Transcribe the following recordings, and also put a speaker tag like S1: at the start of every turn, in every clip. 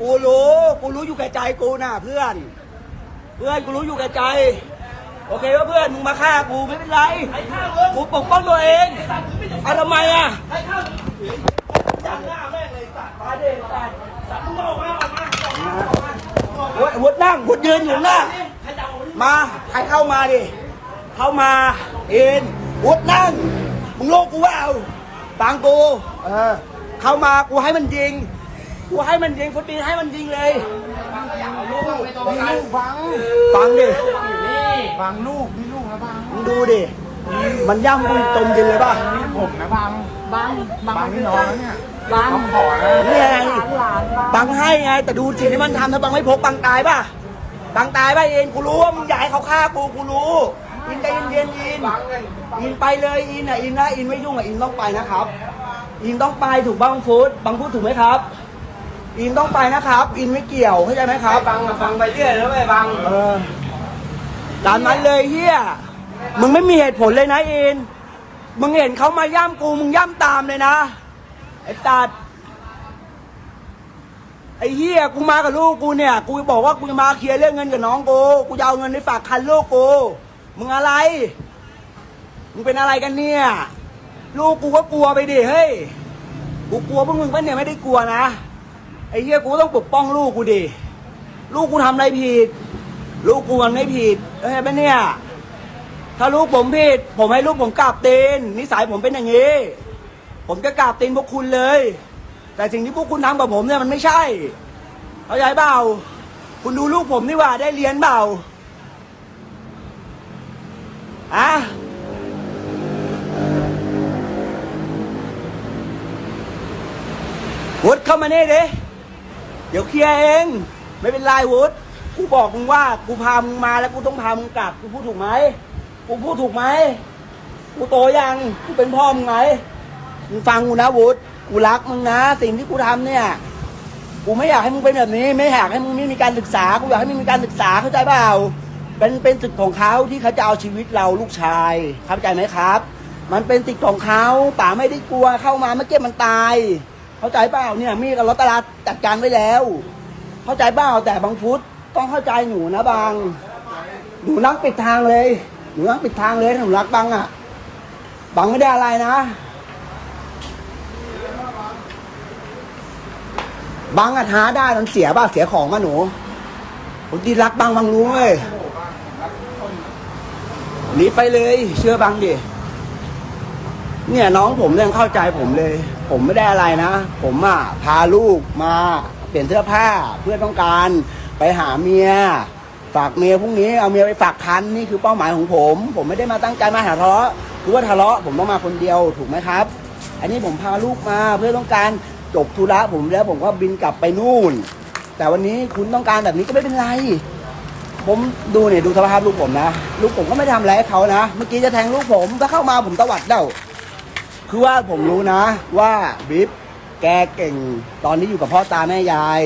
S1: กูรู้ กูรู้อยู่แก่ใจกูนะเพื่อน เพื่อนกูรู้อยู่แก่ใจ โอเคว่าเพื่อนมึงมาฆ่ากูไม่เป็นไร กูปกป้องตัวเองเอาทำไมอะมาดิสัตว์วุฒิวุฒินั่งวุฒิยืนอยู่หน้ามาใครเข้ามาดิ เข้ามาเอ็นวุฒินั่งมึงโลกกูว่าเอาฟังกู เออ เข้ามากูให้มันยิง กูให้มันยิงฟุตบีให้มันยิงเลย
S2: มีลูกฟัง
S1: ฟังดิ
S2: ฟังลูกมีลูกนะบัง
S1: มึงดูดิ มันย่ำกูจมดินเลยป่ะ
S2: นี่ผมนะบัง
S3: บัง
S2: บังนี่น้องนะเนี่ย
S3: บัง
S2: ต้องขอนะ
S1: นี่ไง
S3: หลานหลานบัง
S1: บังให้ไง แต่ดูสิ่งที่มันทำถ้าบังไม่พกบังตายป่ะบังตายป่ะเองกูรู้ว่ามึงอยากให้เขาฆ่ากูกูรู้อินใจเย็นๆอินอินไปเลยอินอะอินนะอินไม่ยุ่งอะอินต้องไปนะครับ อินต้องไปถูกบ้างฟูดบังพูดถูกไหมครับ อินต้องไปนะครับ อินไม่เกี่ยวเข้าใจไหมครับ
S2: บังอะฟังไปเรื่อยแล้วไม่บัง
S1: เออตามนั้นเลยเฮียมึงไม่มีเหตุผลเลยนะอิน มึงเห็นเขามาย่ำกูมึงย่ำตามเลยนะ ไอ้ตัดไอ้เฮียกูมากับลูกกูเนี่ย กูบอกว่ากูจะมาเคลียร์เรื่องเงินกับน้องกู กูจะเอาเงินไปฝากคันลูกกู มึงอะไร มึงเป็นอะไรกันเนี่ย ลูกกูก็กลัวไปดิเฮ้ย กูกลัวพวกมึงปะเนี่ยไม่ได้กลัวนะ ไอ้เฮียกูต้องปกป้องลูกกูดิลูกกูทำอะไรผิด ลูกกูมันไม่ผิดเฮ้ยปะเนี่ย ถ้าลูกผมผิด ผมให้ลูกผมกราบตีนนิสัยผมเป็นอย่างนี้ ผมจะกราบตีนพวกคุณเลย แต่สิ่งที่พวกคุณทำกับผมเนี่ยมันไม่ใช่เข้าใจเปล่าคุณดูลูกผมนี่ว่าได้เรียนเปล่าอะวุฒเข้ามานี่ดิ เดี๋ยวเคลียร์เอง ไม่เป็นไรวุฒกูบอกมึงว่ากูพามึงมาแล้วกูต้องพามึงกลับกูพูดถูกไหมกูพูดถูกไหมกูโตยังกูเป็นพ่อมึงไหมมึงฟังกูนะวุฒกูรักมึงนะ สิ่งที่กูทำเนี่ย กูไม่อยากให้มึงเป็นแบบนี้ ไม่อยากให้มึงไม่มีการศึกษา กูอยากให้มึงมีการศึกษาเข้าใจเปล่าเป็นเป็นสิทธิ์ของเขาที่เขาจะเอาชีวิตเราลูกชายเข้าใจไหมครับ มันเป็นสิทธิ์ของเขาป๋าไม่ได้กลัวเข้ามาเมื่อกี้มันตาย เข้าใจเปล่าเนี่ยมีดกับรถตลาดจัดการไว้แล้ว เข้าใจเปล่าแต่บางฟุตต้องเข้าใจหนูนะบางหนูนั่งปิดทางเลยหนูนั่งปิดทางเลยหนูรักบังอะ บังไม่ได้อะไรนะ บังอะท้าได้มันเสียบ้าเสียของมาหนูผมดีรักบังบังรู้เว้ยหนีไปเลย เชื่อบังดิเนี่ยน้องผมยังเข้าใจผมเลย ผมไม่ได้อะไรนะ ผมอะพาลูกมาเปลี่ยนเสื้อผ้าเพื่อต้องการไปหาเมีย ฝากเมียพรุ่งนี้เอาเมียไปฝากคันนี่คือเป้าหมายของผม ผมไม่ได้มาตั้งใจมาหาทะเลาะคือว่าทะเลาะผมต้องมาคนเดียวถูกไหมครับ อันนี้ผมพาลูกมาเพื่อต้องการจบธุระผมแล้วผมก็บินกลับไปนู่น แต่วันนี้คุณต้องการแบบนี้ก็ไม่เป็นไร ผมดูเนี่ยดูสภาพลูกผมนะ ลูกผมก็ไม่ทำอะไรให้เขานะ เมื่อกี้จะแทงลูกผมถ้าเข้ามาผมตวัดเด้า คือว่าผมรู้นะว่าบิ๊บแกเก่งตอนนี้อยู่กับพ่อตาแม่ยาย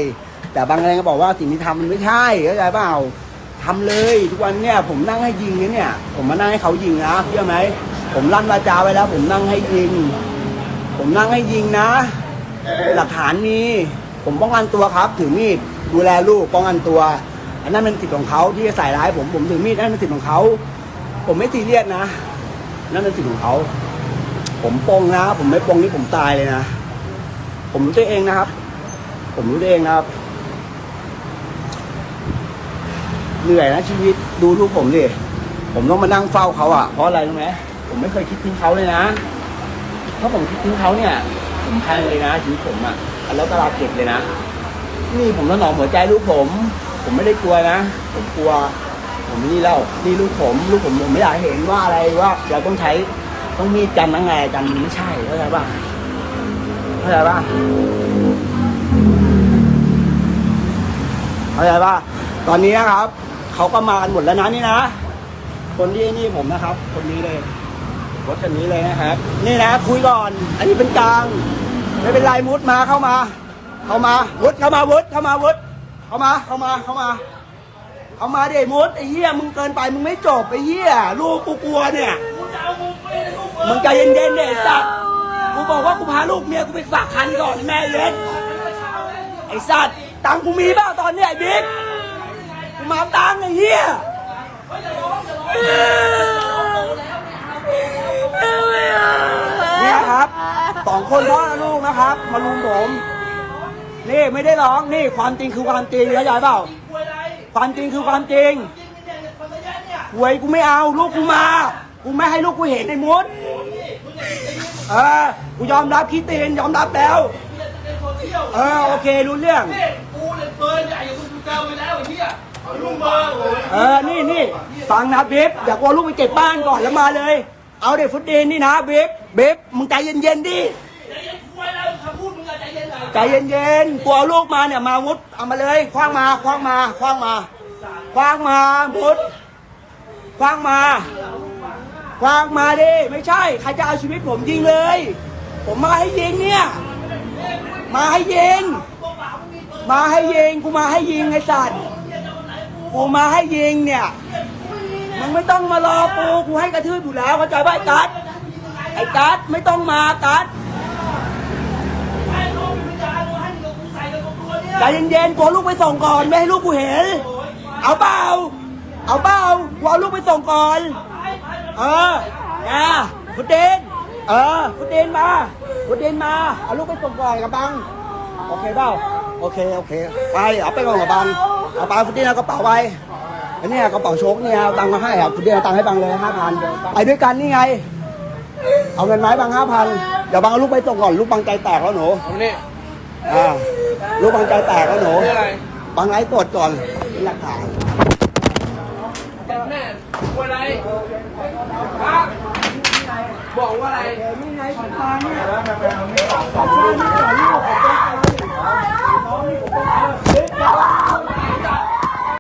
S1: แต่บางแรงก็บอกว่าสิ่งที่ทำมันไม่ใช่เข้าใจเปล่าทำเลยทุกวันเนี่ยผมนั่งให้ยิงเนี่ย ผมมานั่งให้เขายิงนะเชื่อไหมผมลั่นวาจาไว้แล้ว ผมนั่งให้ยิง ผมนั่งให้ยิงนะ หลักฐานมีผมป้องกันตัวครับ ถือมีดดูแลลูกป้องกันตัว อันนั้นเป็นสิทธิ์ของเขาที่จะใส่ร้ายผมผมถือมีดนั่นเป็นสิทธิ์ของเขาผมไม่ซีเรียสนะ นั่นเป็นสิทธิ์ของเขา ผมปงนะผมไม่ปงนี่ผมตายเลยนะ ผมรู้ตัวเองนะครับ ผมรู้ตัวเองนะครับ เหนื่อยนะชีวิตดูลูกผมดิผมต้องมานั่งเฝ้าเขาอะเพราะอะไรรู้ไหมผมไม่เคยคิดทิ้งเขาเลยนะถ้าผมคิดทิ้งเขาเนี่ยผมแพ้เลยนะชีวิตผมอะแล้วตลาดเก็บเลยนะนี่ผมถนอมหัวใจลูกผม ผมไม่ได้กลัวนะ ผมกลัว ผมนี่แล้วนี่ลูกผม ลูกผมผมไม่อยากเห็นว่าอะไรว่าเราต้องใช้ ต้องมีกันนะไงกันไม่ใช่เข้าใจป่ะเข้าใจป่ะเข้าใจป่ะตอนนี้นะครับเขาก็มากันหมดแล้วนะนี่นะ คนที่นี่ผมนะครับ คนนี้เลยรถคันนี้เลยนะครับ นี่นะคุยก่อน อันนี้เป็นกลางไม่เป็นไรมุดมาเข้ามา เข้ามาวุดเข้ามาวุดเข้ามาวุดเข้ามาเข้ามาเข้ามาเข้ามาเดิมุดไอ้เหี้ยมึงเกินไปมึงไม่จบไอ้เหี้ยลูกกูกลัวเนี่ย มึงใจเย็นๆเนี่ยไอ้สัตว์กูบอกว่ากูพาลูกเมียกูไปฝากคันก่อนแม่เย็นไอ้สัตว์ตังค์กูมีเปล่าตอนเนี้ยไอ้บิ๊กกูมาเอาตังค์ไอ้เหี้ยเนี่ยครับสองคนพ่อและลูกนะครับ มาลุมผมนี่ไม่ได้ร้องนี่ความจริงคือความจริงเข้าใจเปล่า ความจริงคือความจริงหวยกูไม่เอาลูกกูมา กูไม่ให้ลูกกูเห็นในมุดเออกูยอมรับคิดตีนยอมรับแล้ว เออโอเครู้เรื่อง
S3: กูเลยเบอร์ใหญ่กว่ามึงเจอไปแล้วไอ้เหี้ยลุงเบอร์โอ้ย
S1: เออ นี่นี่ฟังนะบิ๊บอยากเอาลูกไปเก็บบ้านก่อนแล้วมาเลย เอาเด็กฟุตดีนนี่นะบิ๊บบิ๊บมึงใจเย็นๆดิ
S3: ใจเย็นคุยแล้วคำพูดมึงอะใจเย็นหน่อย
S1: ใจเย็นๆกลัวเอาลูกมาเนี่ยมาวุดเอามาเลยคว้างมาคว้างมาคว้างมาคว้างมามุดคว้างมาค วางมาดิไม่ใช่ ใครจะเอาชีวิตผมยิงเลย ผมมาให้ยิงเนี่ย มาให้ยิง มาให้ยิงกูมาให้ยิงไอ้สัตว์กูมาให้ยิงเนี่ยมึงไม่ต้องมารอปูกูให้กระทืบอยู่แล้วเข้าใจป่ะไอ้กัดไอ้กัดไม่ต้องมากัด
S3: ใจ
S1: เย็นๆกลัวลูกไปส่งก่อนไม่ให้ลูกกูเห็น เอาเปล่าเอาเปล่ากลัวเอาลูกไปส่งก่อน เออนะฟุตเดนเออฟุตเดนมาฟุตเดนมา เอาลูกไปส่งก่อนกับบัง โอเคเปล่า โอเค โอเค ไป เอาไปก่อนกับบัง เอาไปฟุตเดนเอากระเป๋าไปอันเนี้ยกระเป๋าโชคเนี่ยเอาตังค์มาให้ครับฟุตเดนเอาตังค์ให้บังเลยห้าพันไปด้วยกันนี่ไง เอาเงินไมาให้บังห้าพันเดี๋ยวบังเอาลูกไปส่งก่อน ลูกบังใจแตกแล้วหนู
S2: ตรงนี้
S1: อ่าลูกบังใจแตกแล้วหนู
S2: นี่อะไร
S1: บังไลฟ์สดก่อนเป็นหลักฐาน
S2: ว่าอะไรฮะบอกว่าอะไร
S1: นี่ไงสัญญาเนี่ยสัญญาเนี่ยของตารน้อ